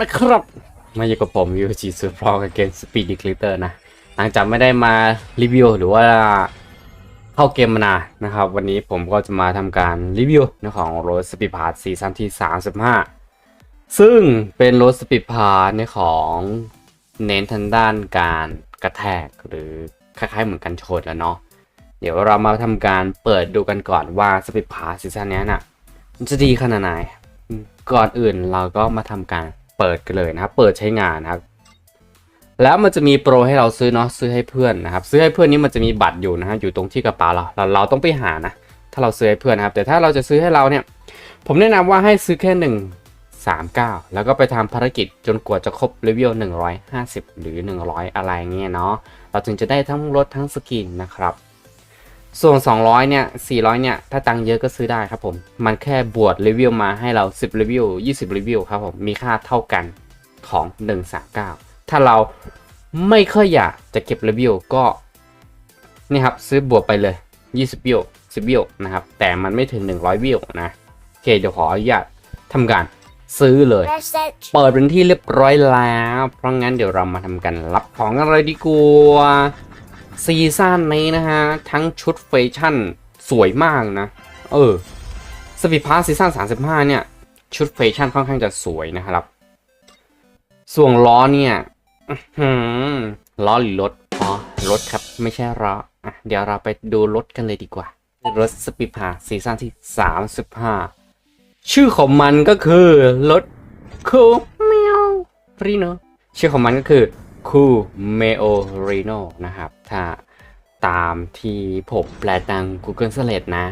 นะครับ มาอยู่กับผมยูจีซูพรอกับเกม Speed Declator นะ หลังจากไม่ได้มารีวิวหรือว่าเข้าเกมมานานนะครับ วันนี้ผมก็จะมาทำการรีวิวในของ Road Speed Pass ซีซั่นที่ 35 ซึ่งเป็น Road Speed Pass ในของเน้นทางด้านการกระแทกหรือคล้ายๆเหมือนกันชนแล้วเนาะเดี๋ยวเรามาทำการเปิดดูกันก่อนว่า Speed Pass ซีซั่นนี้น่ะมันจะดีขนาดไหนก่อนอื่นเราก็มาทำการ เปิดกันเลยนะครับ เปิดใช้งานนะครับ แล้วมันจะมีโปรให้เราซื้อเนาะ ซื้อให้เพื่อนนะครับ ซื้อให้เพื่อนนี้มันจะมีบัตรอยู่นะฮะ อยู่ตรงที่กระเป๋าเรา เราเราต้องไปหานะ ถ้าเราซื้อให้เพื่อนนะครับ แต่ถ้าเราจะซื้อให้เราเนี่ย ผมแนะนำว่าให้ซื้อแค่หนึ่งสามเก้าแล้วก็ไปทำภารกิจจนกว่าจะครบเลเวลหนึ่งร้อยห้าสิบหรือหนึ่งร้อยอะไรเงี้ยเนาะ เราถึงจะได้ทั้งรถทั้งสกินนะครับ ส่วน 200 เนี่ย 400 เนี่ย ถ้าตังค์เยอะก็ซื้อได้ครับผม มันแค่บวกเลเวลมาให้เรา 10เลเวล20เลเวลครับผม มีค่าเท่ากันของ 139 ถ้าเราไม่ค่อยอยากจะเก็บเลเวลก็ นี่ครับ ซื้อบวกไปเลย 20วิว10วิวนะครับ แต่มันไม่ถึง 100วิวนะโอเคเดี๋ยวขออนุญาตทำการซื้อเลย Reset เปิดเป็นที่เรียบร้อยแล้ว เพราะงั้นเดี๋ยวเรามาทำกันรับของกันเลยดีกว่า ซีซั่นนี้นะฮะ ทั้งชุดแฟชั่นสวยมากนะ เออสปีดพาซีซั่น35 เนี่ย ชุดแฟชั่นค่อนข้างจะสวยนะครับ ส่วนล้อเนี่ยล้อหรือรถอ๋อรถครับไม่ใช่ล้ออะเดี๋ยวเราไปดูรถกันเลยดีกว่า รถสปีดพาซีซั่นที่ 35 ชื่อของมันก็คือรถคูเมโอรีโนชื่อของมันก็คือ คูเมโอรีโนนะครับ ถ้าตามที่ผมแปลตาม Google s l a t นะ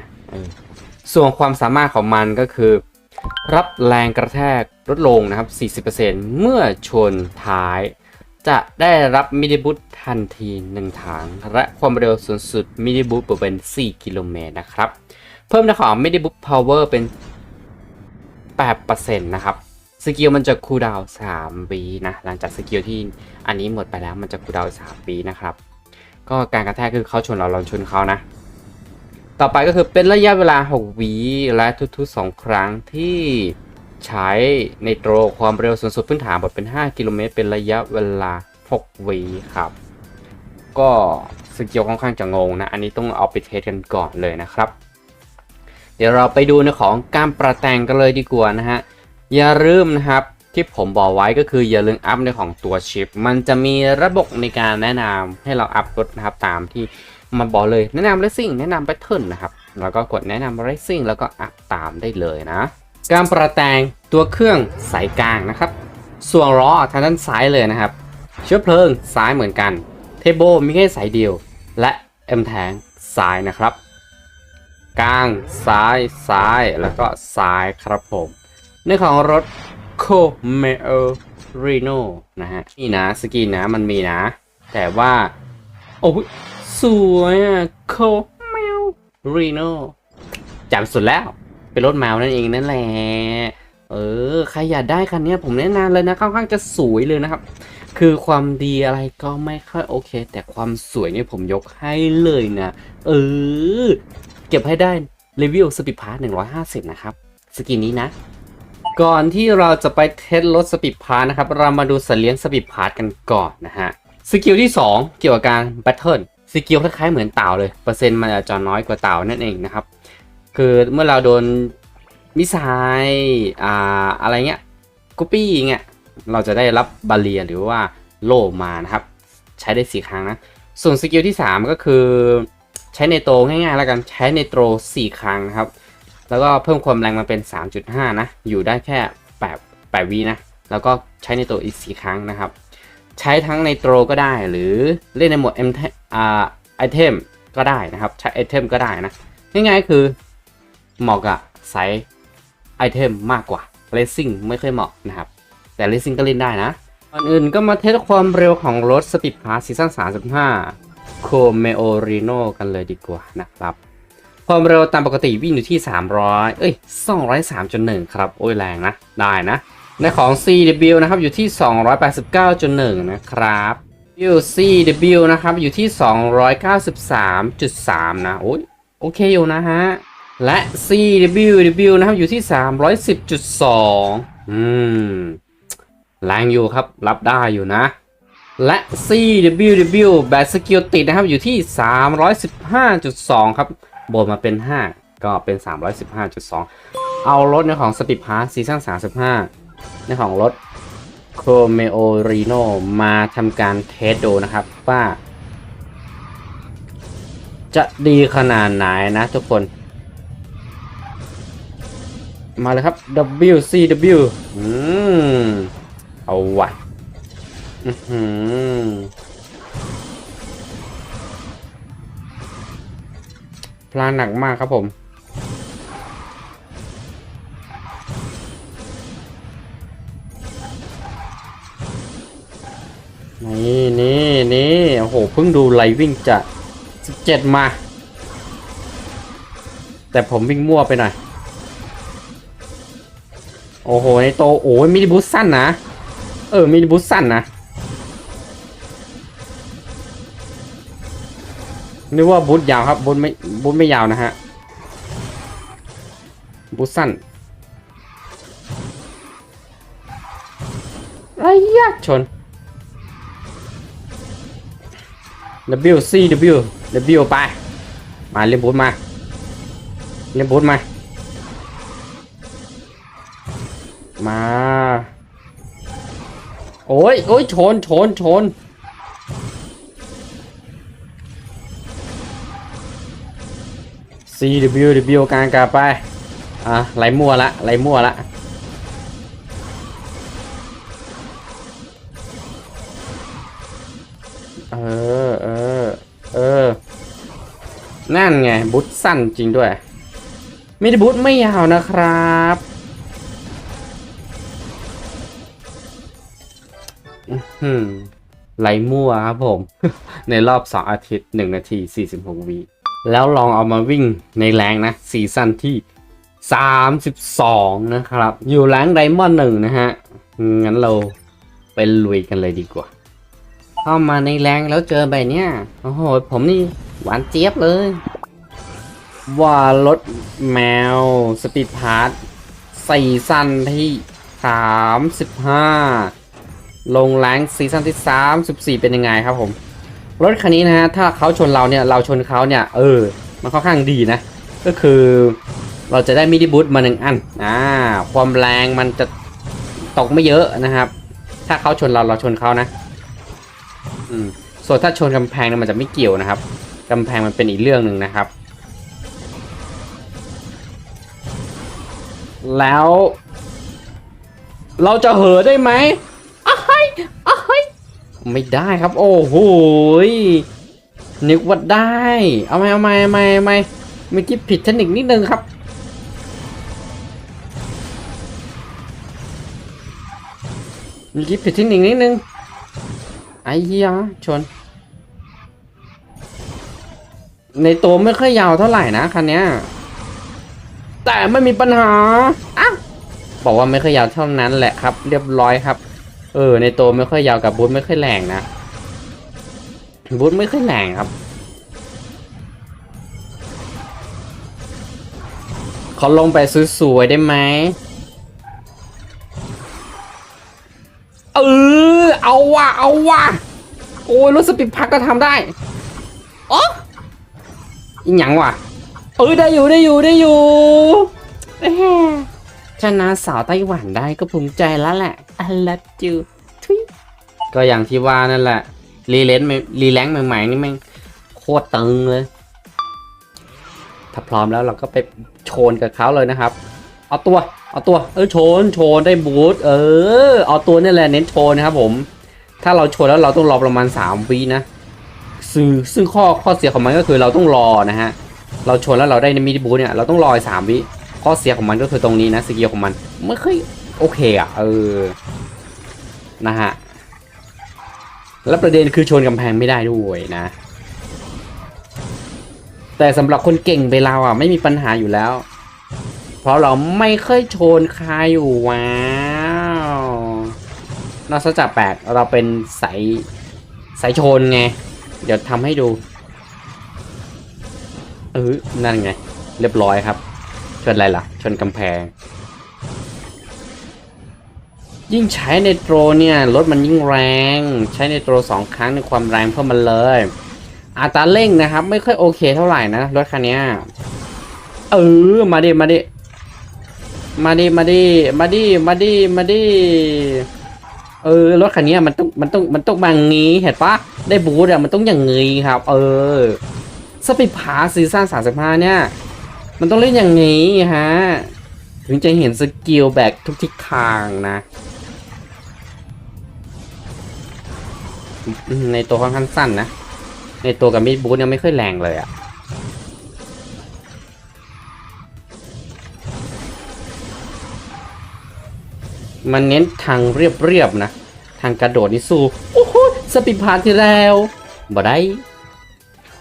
ส่วนความสามารถของมันก็คือ รับแรงกระแทกลดลงนะครับ 40%เมื่อชนท้าย จะได้รับมินิบุตทันที1ถังและความเร็วสูงสุดมินิบุตเป็น 4 กิโลเมตรนะครับ เพิ่มในของมินิบุตพาวเวอร์เป็น 8%นะครับ สกิลมันจะคูลดาวน์3ปีนะหลังจากสกิลที่อันนี้หมดไปแล้วมันจะคูลดาวน์3ปีนะครับ ก็การกระแทกคือเขาชนเราเราชนเขานะ ต่อไปก็คือเป็นระยะเวลา6วีและทุกๆ 2 ครั้งที่ใช้ในโตรความเร็วสูงสุดพื้นฐานบทเป็น 5 กิโลเมตรเป็นระยะเวลา6วีครับ ก็สกิลค่อนข้างจะงงนะ อันนี้ต้องเอาไปเทสกันก่อนเลยนะครับ เดี๋ยวเราไปดูในของการประแต่งกันเลยดีกว่านะฮะ อย่าลืมนะครับ ที่ผมบอกไว้ก็คืออย่าลืมอัพในของตัวชิป มันจะมีระบบในการแนะนำให้เราอัพรถนะครับตามที่มันบอกเลยแนะนำ racing แนะนำ pattern นะครับแล้วก็กดแนะนำ racing แล้วก็อัพตามได้เลยนะ การประแต่งตัวเครื่องสายกลางนะครับ ส่วนล้อทางด้านซ้ายเลยนะครับ เชื้อเพลิงซ้ายเหมือนกัน เทโบมีแค่สายเดียว และ M แทงซ้ายนะครับ กลางซ้ายซ้ายแล้วก็ซ้ายครับผม ในของรถ c o m e o Reno นะฮะนี่นะสกินนะมันมีนะ แต่ว่า โอ้ยสวยอะ c o m e o Reno จำสุดแล้ว เป็นรถแมวนั่นเองนั่นแหละเออใครอยากได้คันนี้ผมแนะนำเลยนะค่อนข้างจะสวยเลยนะครับ คือความดีอะไรก็ไม่ค่อยโอเค แต่ความสวยเนี่ยผมยกให้เลยนะ เออ เก็บให้ได้รีวิวสปีดพาร์ท150นะครับ สกินนี้นะ ก่อนที่เราจะไปเทสรถสปีดพาร์นะครับ เรามาดูสัตว์เลี้ยงสปีดพาร์กันก่อนนะฮะ สกิลที่ 2 เกี่ยวกับการแบทเทิล สกิลคล้ายๆเหมือนเต่าเลย เปอร์เซ็นต์มันจะน้อยกว่าเต่านั่นเองนะครับ คือเมื่อเราโดนมิสไซล์อ่าอะไรเงี้ยกุปปี้เงี้ย เราจะได้รับบาเรียหรือว่าโล่มานะครับ ใช้ได้สี่ครั้งนะ ส่วนสกิลที่ 3 ก็คือ ใช้ในโตง่ายๆแล้วกัน ใช้ในโตร4ครั้งนะครับ แล้วก็เพิ่มความแรงมาเป็น 3.5 นะ อยู่ได้แค่8 8วินะ แล้วก็ใช้ในโตรอีก 4 ครั้งนะครับ ใช้ทั้งในโตรก็ได้หรือเล่นในโหมด M อ่าไอเทมก็ได้นะครับ ใช้ไอเทมก็ได้นะ ง่ายๆคือเหมาะกับไซส์ไอเทมมากกว่า Racing ไม่ค่อยเหมาะนะครับ แต่ Racing ก็เล่นได้นะก่อนอื่นก็มาเทสความเร็วของรถ Speed Pass ซีซั่น35 c o m e o Reno กันเลยดีกว่านะครับ ความเร็วตามปกติวิ่งอยู่ที่ 300 เอ้ย 203.1 ครับ โอ้ยแรงนะ ได้นะ ในของ CW นะครับ อยู่ที่ 289.1 นะครับ UCW นะครับ อยู่ที่ 293.3 นะ โอ้ย โอเคอยู่นะฮะ และ CWW นะครับ อยู่ที่ 310.2 อืม แรงอยู่ครับ รับได้อยู่นะและ CWW แบตสกิลติดนะครับ อยู่ที่ 315.2 ครับ บวกมาเป็น 5 ก็เป็น 315.2 เอารถในของสปีดพาร์ซีซั่น35 ในของรถ c h r o m e o Reno มาทำการเทสดูนะครับ ว่า จะดีขนาดไหนนะทุกคน มาเลยครับ WCW อืม เอาวะอือหือ พลาดหนักมากครับผม นี่นี่นี่โอ้โห เพิ่งดูไลวิ่งจะ17มา แต่ผมวิ่งมั่วไปหน่อย โอ้โหในโต โอ้ยมินิบุสสั้นนะ เออมินิบุสสั้นนะ นึกว่าบูทยาวครับบูทไม่บูทไม่ยาวนะฮะบูทสั้นไรยะชน W C W W ไป มาเล่นบูทมาเล่นบูทมา มา โอ้ยโอ้ยชนชนชน CW W กลางกาไป อะไหลมั่วละไหลมั่วละเออเออเออ นั่นไง บุ๊ทสั้นจริงด้วย ไม่ได้บุ๊ทไม่ยาวนะครับอืมไหลมั่วครับผม ในรอบ 2 อาทิตย์ 1 นาที 46วิ แล้วลองเอามาวิ่งในแรงนะซีซั่นที่ 32 นะครับ อยู่แรงไดมอนด์หนึ่งนะฮะ งั้นเราไปลุยกันเลยดีกว่า เข้ามาในแรงแล้วเจอแบบเนี้ยโอ้โห ผมนี่หวานเจี๊ยบเลย ว่ารถแมวสปีดพาร์ทซีซั่นที่ 35 ลงแรงซีซั่นที่ 34 เป็นยังไงครับผม รถคันนี้นะฮะถ้าเขาชนเราเนี่ยเราชนเขาเนี่ยเออมันค่อนข้างดีนะ ก็คือเราจะได้มินิบูทมาหนึ่งอันอ่าความแรงมันจะตกไม่เยอะนะครับ ถ้าเขาชนเราเราชนเขานะอืมส่วนถ้าชนกำแพงเนี่ยมันจะไม่เกี่ยวนะครับกำแพงมันเป็นอีกเรื่องหนึ่งนะครับ แล้ว เราจะเหอได้ไหม ไม่ได้ครับ โอ้โหนึกว่าได้ เอาไหมเอาไหมเอาไหมเอาไหมเมื่อกี้ผิดเทคนิคนิดนึงครับเมื่อกี้ผิดเทคนิคนิดนึง ไอ้เหี้ยชน ในตัวไม่ค่อยยาวเท่าไหร่นะคันเนี้ยแต่ไม่มีปัญหาอ้าวบอกว่าไม่ค่อยยาวเท่านั้นแหละครับ เรียบร้อยครับ เออ ในตัวไม่ค่อยยาวกับบูทไม่ค่อยแรงนะบูทไม่ค่อยแรงครับขอลงไปสวยๆได้ไหมเออเอาว่ะเอาว่ะโอ้ยรถสปีดพักก็ทำได้อ๋ออีหยังว่ะเออได้อยู่ได้อยู่ได้อยู่เอ้ยชนะสาวไต้หวันได้ก็ภูมิใจแล้วแหละ I love you ทุยก็อย่างที่ว่านั่นแหละ รีเลนใหม่รีแลงใหม่ๆนี่แม่งโคตรตึงเลย ถ้าพร้อมแล้วเราก็ไปโชนกับเขาเลยนะครับ เอาตัว เอาตัว เออโชน โชนได้บูทเออ เอาตัวนี่แหละเน้นโชนนะครับผม ถ้าเราโชนแล้วเราต้องรอประมาณ3วินะ ซึ่งซึ่งข้อข้อเสียของมันก็คือเราต้องรอนะฮะ เราโชนแล้วเราได้ในมินิบูทเนี่ยเราต้องรอสามวิ ข้อเสียของมันก็คือตรงนี้นะสกิลของมันไม่ค่อยโอเคอะเออ นะฮะ แล้วประเด็นคือชนกำแพงไม่ได้ด้วยนะ แต่สำหรับคนเก่งไปเราอะไม่มีปัญหาอยู่แล้ว เพราะเราไม่เคยชนใครอยู่ว้าวนอกจากแปลกเราเป็นสายสายชนไง เดี๋ยวทำให้ดูเออนั่นไง เรียบร้อยครับ ชนอะไรล่ะ ชนกำแพง ยิ่งใช้ในโตรเนี่ยรถมันยิ่งแรง ใช้ในโตรสองครั้งในความแรงเพิ่มมันเลยอัตราเร่งนะครับ ไม่ค่อยโอเคเท่าไหร่นะรถคันนี้เออมาดิมาดิมาดิมาดิมาดิมาดิมาดิเออรถคันนี้มันต้องมันต้องมันต้องมางี้เห็นปะได้บูทอะมันต้องอย่างงี้ครับ เออสปีดพาซีซั่นสามสิบห้าเนี่ย มันต้องเล่นอย่างนี้ฮะถึงจะเห็นสกิลแบกทุกทิศทางนะ ในตัวค่อนข้างสั้นนะ ในตัวกับมิดบูทยังไม่ค่อยแรงเลยอะ่ะมันเน้นทางเรียบๆนะ ทางกระโดดนี่สู้โอ้โหสปีดพาร์ทที่แล้วบ่ได้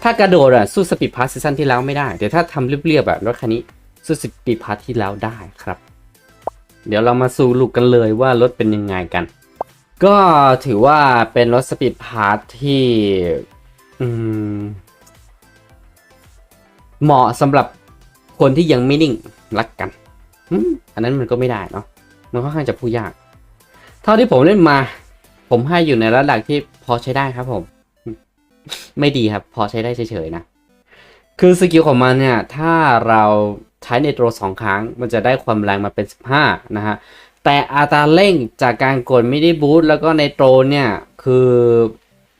ถ้ากระโดดอะสู้สปีดพาร์ทซีซั่นที่แล้วไม่ได้ แต่ถ้าทำเรียบๆแบบรถคันนี้สู้สปีดพาร์ทที่แล้วได้ครับ เดี๋ยวเรามาสู่ลูกกันเลยว่ารถเป็นยังไงกัน ก็ถือว่าเป็นรถสปีดพาร์ทที่เหมาะสำหรับคนที่ยังไม่นิ่งรักกัน อันนั้นมันก็ไม่ได้เนาะ มันค่อนข้างจะพูดยาก เท่าที่ผมเล่นมา ผมให้อยู่ในระดับที่พอใช้ได้ครับผม ไม่ดีครับ พอใช้ได้เฉยๆนะ คือสกิลของมันเนี่ย ถ้าเราใช้ในโตรสองครั้ง มันจะได้ความแรงมาเป็น 15 นะฮะ แต่อัตราเร่งจากการกดไม่ได้บูทแล้วก็ในโตรเนี่ย คือ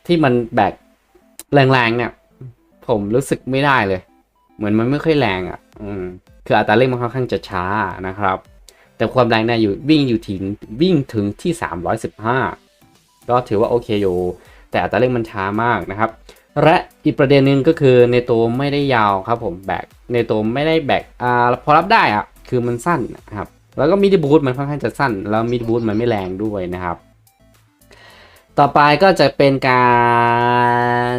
ที่มันแบกแรงๆเนี่ย ผมรู้สึกไม่ได้เลย เหมือนมันไม่ค่อยแรงอะ อืมคืออัตราเร่งมันค่อนข้างจะช้านะครับ แต่ความแรงเนี่ยอยู่วิ่งอยู่ถึงวิ่งถึงที่ 315 ก็ถือว่าโอเคอยู่ แต่อัตราเร่งมันช้ามากนะครับ และอีกประเด็นหนึ่งก็คือในตัวไม่ได้ยาวครับผมแบกในตัวไม่ได้แบกอ่าพอรับได้อะคือมันสั้นนะครับ แล้วก็มิดบูทมันค่อนข้างจะสั้น แล้วมิดบูทมันไม่แรงด้วยนะครับ ต่อไปก็จะเป็นการ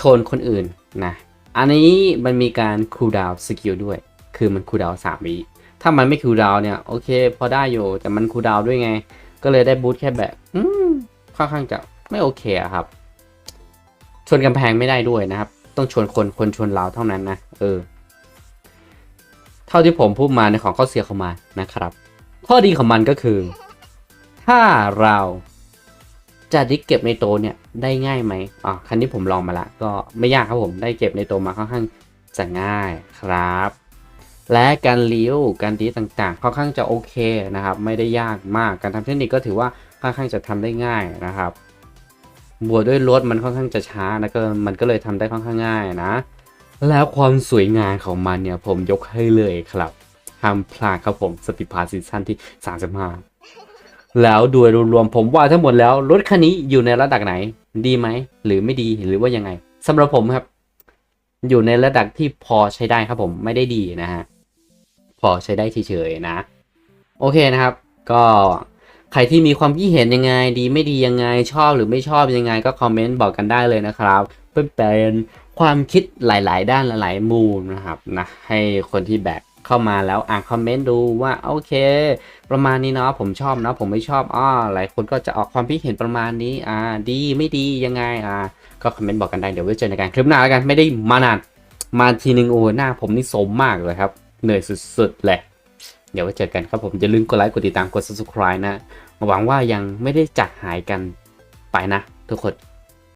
ชนคนอื่นนะ อันนี้มันมีการคูลดาวสกิลด้วย คือมันคูลดาวสามวิถ้ามันไม่คูลดาวเนี่ยโอเค พอได้อยู่แต่มันคูลดาวด้วยไง ก็เลยได้บูทแค่แบบค่อนข้างจะไม่โอเคอะครับ ชนกำแพงไม่ได้ด้วยนะครับ ต้องชนคนคนชนเราเท่านั้นนะเออ เท่าที่ผมพูดมาในของข้อเสียของมันนะครับ ข้อดีของมันก็คือ ถ้าเราจะด้เก็บในโตเนี่ยได้ง่ายไหมอะคันนี้ผมลองมาละ ก็ไม่ยากครับผมได้เก็บในโตมาค่อนข้างจะง่ายครับ และการเลี้ยวการดีต่างๆ ค่อนข้างจะโอเคนะครับ ไม่ได้ยากมากการทำเทคนิคก็ถือว่าค่อนข้างจะทำได้ง่ายนะครับบวกด้วยรถมันค่อนข้างจะช้านะก็มันก็เลยทำได้ค่อนข้างง่ายนะ แล้วความสวยงามของมันเนี่ยผมยกให้เลยครับห้ามพลาดครับผมสปีดพาซีซั่นที่ 35 แล้วโดยรวมๆผมว่าทั้งหมดแล้วรถคันนี้อยู่ในระดับไหน ดีไหม หรือไม่ดีหรือว่ายังไงสำหรับผมครับ อยู่ในระดับที่พอใช้ได้ครับผมไม่ได้ดีนะฮะ พอใช้ได้เฉยๆนะ โอเคนะครับ ก็ใครที่มีความคิดเห็นยังไง ดีไม่ดียังไงชอบหรือไม่ชอบยังไง ก็คอมเมนต์บอกกันได้เลยนะครับ เป็น ความคิดหลาย ๆ ด้านหลาย ๆ มุมนะครับนะให้คนที่แบกเข้ามาแล้วอ่านคอมเมนต์ดูว่าโอเค ประมาณนี้เนาะผมชอบเนาะผมไม่ชอบอ้อหลายคนก็จะออกความคิดเห็นประมาณนี้อ่าดีไม่ดียังไงอ่าก็คอมเมนต์บอกกันได้เดี๋ยวไว้เจอในการคลิปหน้าแล้วกันไม่ได้มานานมาทีนึงโอ้หน้าผมนี่สมมากเลยครับ เหนื่อยสุดๆเลยเดี๋ยวไว้เจอกันครับผมอย่าลืมกดไลค์กดติดตามกด subscribe นะหวังว่ายังไม่ได้จากหายกันไปนะ ทุกคน